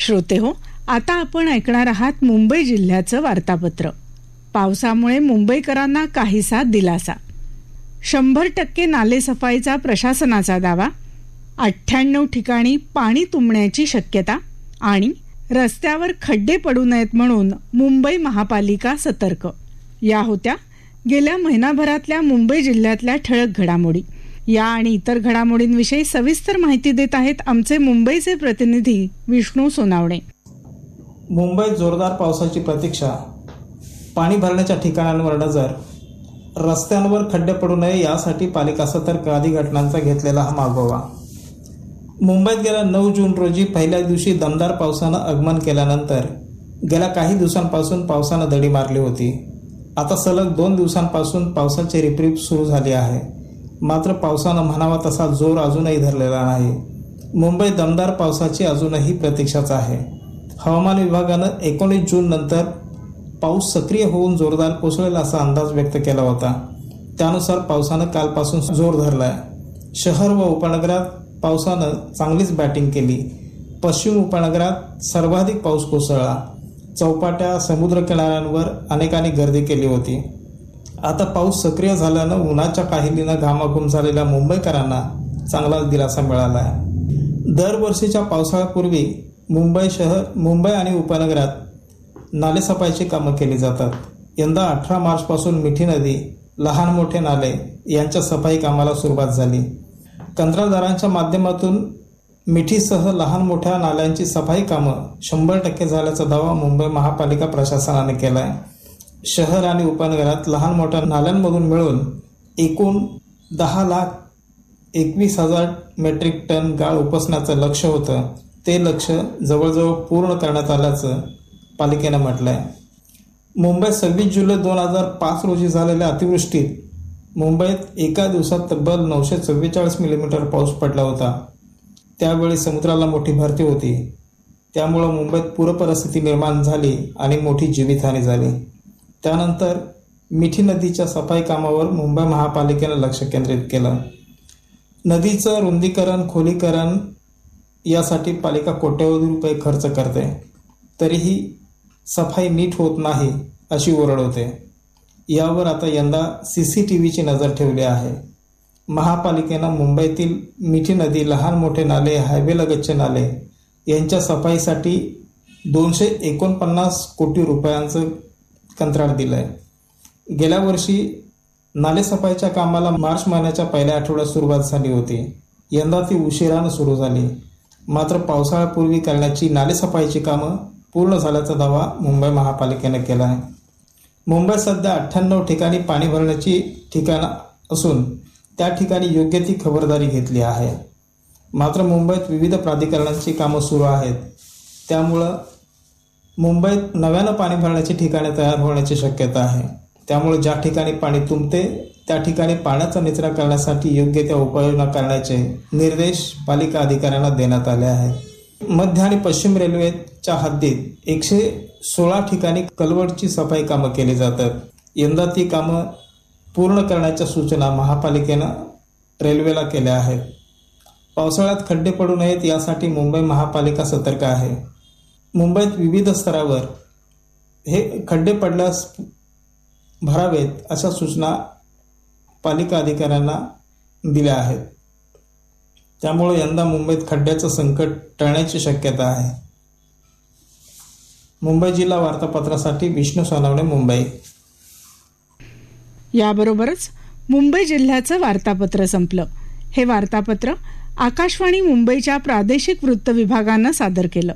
श्रोते हो आता आपण ऐकणार आहात मुंबई जिल्ह्याचं वार्तापत्र. पावसामुळे मुंबईकरांना काहीसा दिलासा. शंभर टक्के नालेसफाईचा प्रशासनाचा दावा अठ्ठ्याण्णव ठिकाणी पाणी तुंबण्याची शक्यता आणि रस्त्यावर खड्डे पडू नयेत म्हणून मुंबई महापालिका सतर्क. या होत्या गेल्या महिनाभरातल्या मुंबई जिल्ह्यातल्या ठळक घडामोडी. या आणि इतर घडामोडींविषयी सविस्तर माहिती देत आहेत आमचे मुंबईचे प्रतिनिधी विष्णू सोनावणे. मुंबईत जोरदार पावसाची प्रतीक्षा पाणी भरण्याच्या ठिकाणांवर नजर रस्त्यांवर खड्डे पडू नये यासाठी पालिका सतर्क आदी घटनांचा घेतलेला हा मागोवा. मुंबईत गेल्या नऊ जून रोजी पहिल्या दिवशी दमदार पावसानं आगमन केल्यानंतर गेल्या काही दिवसांपासून पावसानं दडी मारली होती. आता सलग दोन दिवसांपासून पावसाची रिपरिप सुरू झाली आहे. मात्र पावसानं म्हणावा तसा जोर अजूनही धरलेला नाही. मुंबई दमदार पावसाची अजूनही प्रतीक्षाच आहे. हवामान विभागानं एकोणीस जून नंतर पाऊस सक्रिय होऊन जोरदार कोसळेल असा अंदाज व्यक्त केला होता. त्यानुसार पावसानं कालपासून जोर धरलाय. शहर व उपनगरात पावसानं चांगलीच बॅटिंग केली. पश्चिम उपनगरात सर्वाधिक पाऊस कोसळला. चौपाट्या समुद्र किनाऱ्यांवर अनेकांनी गर्दी केली होती. आता पाऊस सक्रिय झाल्यानं उन्हाच्या काहिलीनं घामाघूम झालेल्या मुंबईकरांना चांगलाच दिलासा मिळाला आहे दरवर्षीच्या पावसाळ्यापूर्वी मुंबई शहर मुंबई आणि उपनगरात नालेसफाईची कामं केली जातात. यंदा अठरा मार्चपासून मिठी नदी लहान मोठे नाले यांच्या सफाई कामाला सुरुवात झाली. कंत्राटदारांच्या माध्यमातून मिठीसह लहान मोठ्या नाल्यांची सफाई कामं शंभर टक्के झाल्याचा दावा मुंबई महापालिका प्रशासनाने केला आहे शहर आणि उपनगरात लहान मोठ्या नाल्यांमधून मिळून एकूण दहा लाख एकवीस हजार मेट्रिक टन गाळ उपसण्याचं लक्ष होतं. ते लक्ष जवळजवळ पूर्ण करण्यात आल्याचं पालिकेनं म्हटलं आहे मुंबईत सव्वीस जुलै दोन हजार पाच रोजी झालेल्या अतिवृष्टीत मुंबईत एका दिवसात तब्बल नऊशे चव्वेचाळीस मिलीमीटर पाऊस पडला होता. त्यावेळी समुद्राला मोठी भरती होती. त्यामुळं मुंबईत पूरपरिस्थिती निर्माण झाली आणि मोठी जीवितहानी झाली. त्यानंतर मिठी नदीच्या सफाई कामावर मुंबई महापालिकेनं लक्ष केंद्रित केलं. नदीचं रुंदीकरण खोलीकरण यासाठी पालिका कोट्यवधी रुपये खर्च करते. तरीही सफाई नीट होत नाही अशी ओरड होते. यावर आता यंदा सी सी टी व्हीची नजर ठेवली आहे. महापालिकेनं मुंबईतील मिठी नदी लहान मोठे नाले हायवेलगतचे नाले यांच्या सफाईसाठी दोनशे एकोणपन्नास कोटी रुपयांचं कंत्राट दिलं आहे गेल्या वर्षी नालेसफाईच्या कामाला मार्च महिन्याच्या पहिल्या आठवड्यात सुरुवात झाली होती. यंदा ती उशिरानं सुरू झाली. मात्र पावसाळ्यापूर्वी करण्याची नालेसफाईची कामं पूर्ण झाल्याचा दावा मुंबई महापालिकेनं केला आहे मुंबईत सध्या अठ्ठ्याण्णव ठिकाणी पाणी भरण्याची ठिकाणं असून त्या ठिकाणी योग्य ती खबरदारी घेतली आहे. मात्र मुंबईत विविध प्राधिकरणांची कामं सुरू आहेत. त्यामुळं मुंबईत नव्यानं पाणी भरण्याची ठिकाणे तयार होण्याची शक्यता आहे. त्यामुळे ज्या ठिकाणी पाणी तुंबते त्या ठिकाणी पाण्याचा निचरा करण्यासाठी योग्य त्या उपाययोजना करण्याचे निर्देश पालिका अधिकाऱ्यांना देण्यात आले आहेत. मध्य आणि पश्चिम रेल्वेच्या हद्दीत एकशे सोळा ठिकाणी कलवटची सफाई कामं केली जातात. यंदा ती कामं पूर्ण करण्याच्या सूचना महापालिकेनं रेल्वेला केल्या आहेत. पावसाळ्यात खड्डे पडू नयेत यासाठी मुंबई महापालिका सतर्क आहे. मुंबईत विविध स्तरावर हे खड्डे पडल्यास भरावेत अशा सूचना पालिका अधिकाऱ्यांना दिल्या आहेत. त्यामुळे यंदा मुंबईत खड्ड्याचं संकट टळण्याची शक्यता आहे. मुंबई जिल्हा वार्तापत्रासाठी विष्णू सोनावणे मुंबई. याबरोबरच मुंबई जिल्ह्याचं वार्तापत्र संपलं. हे वार्तापत्र आकाशवाणी मुंबईच्या प्रादेशिक वृत्त विभागानं सादर केलं.